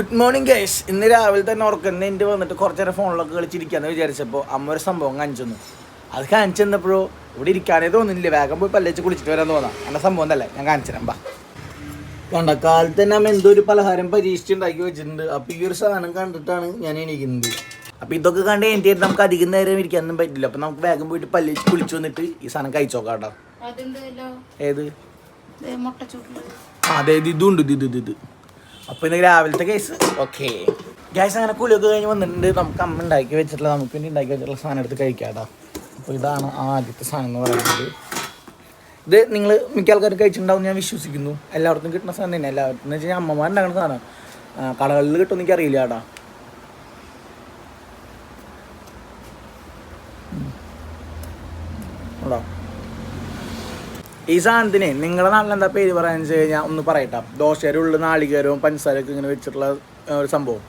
Good morning guys ഇന്ന് രാവിലെ തന്നെ ഉറക്കുന്ന എന്റെ വന്നിട്ട് കുറച്ച് നേരം ഫോണിലൊക്കെ കളിച്ചിരിക്കാന്ന് വിചാരിച്ചപ്പോൾ അമ്മ ഒരു സംഭവം കാണിച്ചു അത് കാണിച്ചു തന്നപ്പോഴോ ഇവിടെ ഇരിക്കാനേ തോന്നുന്നില്ല. വേഗം പോയി പല്ലേച്ച് കുളിച്ചിട്ട് വരാൻ തോന്നാം. എന്റെ സംഭവം തന്നെ ഞാൻ കാണിച്ചു തരാം ബാ വേണ്ട കാലത്ത് തന്നെ അമ്മ എന്തോ ഒരു പലഹാരം പരീക്ഷിച്ചുണ്ടാക്കി വെച്ചിട്ടുണ്ട്. അപ്പോൾ ഈ ഒരു സാധനം കണ്ടിട്ടാണ് ഞാൻ എണീക്കുന്നത്. അപ്പോൾ ഇതൊക്കെ കണ്ട് എന്റെ നമുക്ക് അധികം നേരം ഇരിക്കാനൊന്നും പറ്റില്ല. അപ്പോൾ നമുക്ക് വേഗം പോയിട്ട് പല്ലേച്ച് കുളിച്ചു വന്നിട്ട് ഈ സാധനം കഴിച്ചോക്കാം കേട്ടോ. ഏത്? അതെ ഇത് ഇതുണ്ട് ഇത് ഇത് ഇത്. ഇത് അപ്പൊ ഇന്ന് രാവിലത്തെ കേസ് ഓക്കെ ഗ്യാസ് അങ്ങനെ കുളിയൊക്കെ കഴിഞ്ഞ് വന്നിട്ടുണ്ട്. നമുക്ക് അമ്മ ഉണ്ടാക്കി വെച്ചിട്ടുള്ള നമുക്ക് വേണ്ടി ഉണ്ടാക്കി വെച്ചിട്ടുള്ള സാധനം എടുത്ത് കഴിക്കാട്ടോ അപ്പോൾ ഇതാണ് ആദ്യത്തെ സാധനം എന്ന് പറയുന്നത്. ഇത് നിങ്ങൾ മിക്ക ആൾക്കാരും കഴിച്ചിട്ടുണ്ടാവും ഞാൻ വിശ്വസിക്കുന്നു. എല്ലാവർക്കും കിട്ടുന്ന സാധനം തന്നെ എല്ലാവർക്കും എന്ന് വെച്ച് കഴിഞ്ഞാൽ അമ്മമാരുണ്ടാകുന്ന സാധനം. കടകളിൽ കിട്ടുമെന്ന് എനിക്ക് അറിയില്ല കേട്ടാ. ഉണ്ടോ? ഈ സാധനത്തിന് നിങ്ങളുടെ നാട്ടിൽ എന്താ പേര് പറയാന്ന് വെച്ച് കഴിഞ്ഞാൽ ഒന്ന് പറയട്ടാ. ദോശയുടെ നാളികേരവും പഞ്ചസാരയൊക്കെ ഇങ്ങനെ വെച്ചിട്ടുള്ള ഒരു സംഭവം.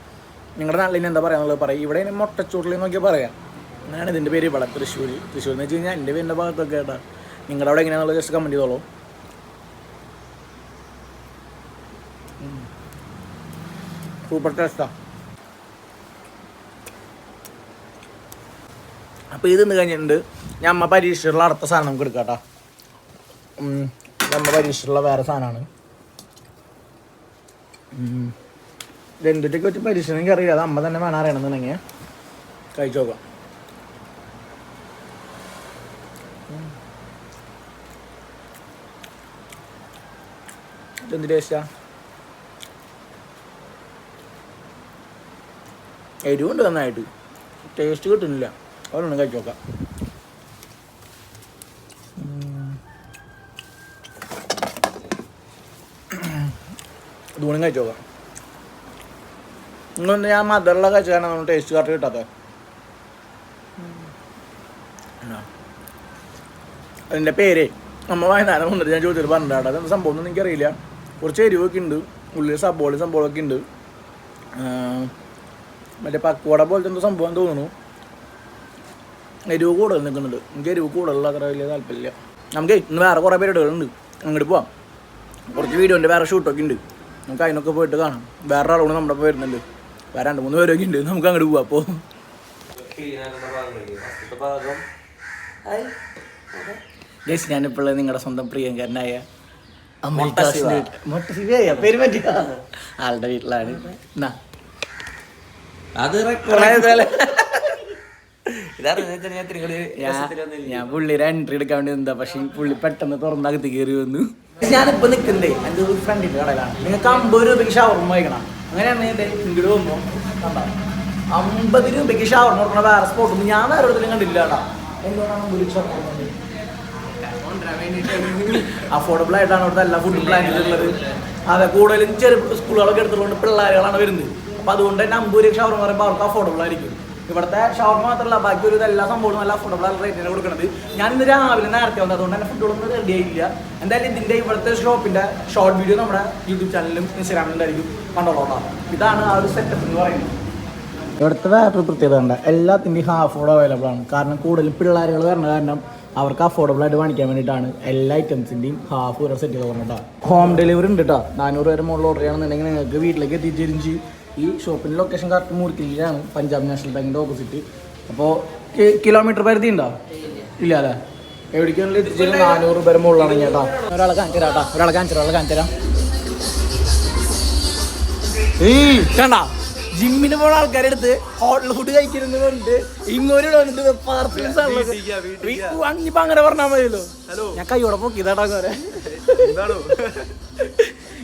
നിങ്ങളുടെ നാട്ടിൽ എന്താ പറയാന്നുള്ളത് പറയും. ഇവിടെ മുട്ടച്ചൂട്ടിൽ നോക്കിയാൽ പറയാം. അങ്ങനെയാണ് ഇതിന്റെ പേര് ഇവിടെ തൃശ്ശൂർ തൃശ്ശൂർ എന്ന് വെച്ച് കഴിഞ്ഞാൽ എന്റെ പേരിന്റെ ഭാഗത്തൊക്കെ കേട്ടാ. നിങ്ങളുടെ അവിടെ എങ്ങനെയാണെന്നുള്ളത് ജസ്റ്റ് കമന്റ് ചെയ്തോളൂ. സൂപ്പർ ടേസ്റ്റാ അപ്പോൾ ഇത് കഴിഞ്ഞിട്ടുണ്ട്. ഞാൻ അമ്മ പരീക്ഷയുള്ള അടുത്ത സാധനം നമുക്ക് എടുക്കാം കേട്ടോ ഉം, പരീക്ഷിച്ചിട്ടുള്ള വേറെ സാധനമാണ് എന്തിട്ടൊക്കെ വെച്ച് പരീക്ഷ അറിയില്ല. അത് അമ്മ തന്നെ വേണം അറിയണമെന്നുണ്ടെങ്കിൽ. കഴിച്ചു നോക്കാം ഇതെന്ത് ടേസ്റ്റാ എരിവുണ്ട് നന്നായിട്ട്. ടേസ്റ്റ് കിട്ടുന്നില്ല. അവരൊന്നും കഴിച്ചു നോക്കാം ഇതുകൂടി കഴിച്ചു നോക്കാം ഇന്നൊന്ന് ഞാൻ മദറിലെ കഴിച്ചാണ് ടേസ്റ്റ് കറക്റ്റ് കിട്ടാത്തത് അതിന്റെ പേര് നമ്മൾ വൈകുന്നേരം വന്നിട്ട് ഞാൻ ചോദിച്ചിട്ട് പറഞ്ഞിട്ടാണ് അതെന്താ സംഭവം ഒന്നും എനിക്കറിയില്ല. കുറച്ച് എരിവൊക്കെ ഉണ്ട്. ഉള്ളിൽ സബോളി സംഭവമൊക്കെ ഉണ്ട്. മറ്റേ പക്കോട പോലത്തെ എന്തോ സംഭവം തോന്നുന്നു. എരിവ് കൂടുതൽ നിൽക്കുന്നുണ്ട്. എനിക്ക് എരിവ് കൂടുതലുള്ള അത്ര വലിയ താല്പര്യമില്ല. നമുക്ക് ഇന്ന് വേറെ കുറേ പരിപാടികളുണ്ട്. അങ്ങോട്ട് പോവാം. കുറച്ച് വീഡിയോന്റെ വേറെ ഷൂട്ടൊക്കെ ഉണ്ട്. നമുക്ക് അതിനൊക്കെ പോയിട്ട് കാണാം. വേറെ ആളുകൾ നമ്മുടെ ഒപ്പം വരുന്നുണ്ട്. വേറെ രണ്ട് മൂന്ന് പേരൊക്കെ ഉണ്ട്. നമുക്ക് അങ്ങോട്ട് പോവാം അപ്പോൾ ഗസ് ഞാനിപ്പോൾ നിങ്ങളുടെ സ്വന്തം പ്രിയങ്കരനായ ആളുടെ വീട്ടിലാണ്. ഞാൻ പുള്ളിയുടെ എൻട്രി എടുക്കാൻ വേണ്ടി എന്താ പക്ഷെ പുള്ളി പെട്ടെന്ന് തുറന്നകത്ത് കയറി വന്നു. ഞാനിപ്പോ നിൽക്കുന്നത് എന്റെ ഒരു ഫ്രണ്ടിന്റെ കടയിലാണ്. നിങ്ങൾക്ക് അമ്പത് രൂപയ്ക്ക് ഷവർമ വയ്ക്കണം അങ്ങനെയാണ് ഞാൻ ഇങ്ങോട്ട് പോകുമ്പോൾ കണ്ടോ? അമ്പത് രൂപയ്ക്ക് ഷവർമ കൊടുക്കണ വേറെ സ്പോട്ട് ഞാൻ വേറെ ഒരിടത്തിലും കണ്ടില്ല കേട്ടാ. എന്തുകൊണ്ടാണ് അഫോർഡബിൾ ആയിട്ടാണ് അവിടുത്തെ എല്ലാ ഫുഡും പ്ലാൻ ചെയ്തിട്ടുള്ളത് അതെ കൂടുതലും ചെറിയ സ്കൂളുകളൊക്കെ എടുത്തുകൊണ്ട് പിള്ളേരുകളാണ് വരുന്നത്. അപ്പൊ അതുകൊണ്ട് തന്നെ അമ്പൂര് ഷവർമ പറയുമ്പോൾ അവർക്ക് അഫോർഡബിൾ ആയിരിക്കും. ഇവിടുത്തെ ഷവർമ മാത്രമല്ല ബാക്കി ഒരു എല്ലാ സംഭവവും നല്ല അഫോർഡബിൾ റേറ്റിന് കൊടുക്കുന്നത് ഞാൻ ഇന്ന് രാവിലെ നേരത്തെ വന്നത് അതുകൊണ്ട് തന്നെ ഫുഡുകളൊന്നും റെഡി ആയില്ല എന്തായാലും ഇതിന്റെ ഇവിടുത്തെ ഷോപ്പിന്റെ ഷോർട്ട് വീഡിയോ നമ്മുടെ യൂട്യൂബ് ചാനലിലും ഇൻസ്റ്റാഗ്രാമിലും ഉണ്ടായിരിക്കും. കണ്ടോളാം ഇതാണ് ആ ഒരു സെറ്റപ്പ് എന്ന് പറയുന്നത്. ഇവിടുത്തെ വേറൊരു പ്രത്യേകത ഉണ്ട് എല്ലാത്തിന്റെയും ഹാഫ് ഓഡ് അവൈലബിൾ ആണ്. കാരണം കൂടുതലും പിള്ളേരുകൾ വരണ കാരണം അവർക്ക് അഫോർഡബിൾ ആയിട്ട് വാങ്ങിക്കാൻ വേണ്ടിയിട്ടാണ് എല്ലാ ഐറ്റംസിന്റെയും ഹാഫ് ഒരു സെറ്റ് ചെയ്ത് പറഞ്ഞിട്ടാണ് ഹോം ഡെലിവറി ഉണ്ട് കേട്ടോ. നാനൂറ് വരെ മുകളിൽ ഓർഡർ ചെയ്യണമെന്നുണ്ടെങ്കിൽ നിങ്ങൾക്ക് വീട്ടിലേക്ക് എത്തിച്ചേരും ചെയ്യും ഈ ഷോപ്പിന്റെ ലൊക്കേഷൻ കറക്റ്റ് മൂർക്കിലാണ് പഞ്ചാബ് നാഷണൽ ബാങ്കിന്റെ ഓപ്പോസിറ്റ് അപ്പോൾ കിലോമീറ്റർ പരിധി ഉണ്ടോ? ഇല്ല അല്ലേ? എവിടേക്കാണെങ്കിലും എത്തിച്ചേരും നാനൂറ് രൂപ മുകളിലാണ് ചേട്ടാ ഒരാളെ കാണിച്ചു തരാം ഒരാളെ കാണിച്ചു ഒരാളെ കാണിച്ചു തരാം. ഏയ് കണ്ട? ജിമ്മിന് പോണ ആൾക്കാരുടെ അടുത്ത് ഹോട്ടൽ ഫുഡ് കഴിക്കരുന്ന് പറഞ്ഞിട്ട് ഇങ്ങോട്ട് വന്നിട്ട് പാർസൽസ് അങ്ങനെ പറഞ്ഞാൽ മതിയല്ലോ. ഞാൻ കൈയോടെ പൊക്കി ഇതാടാ വരെ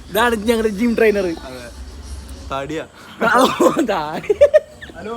ഇതാണ് ഞങ്ങളുടെ ജിം ട്രെയിനർ താടിയാ. ഹലോ.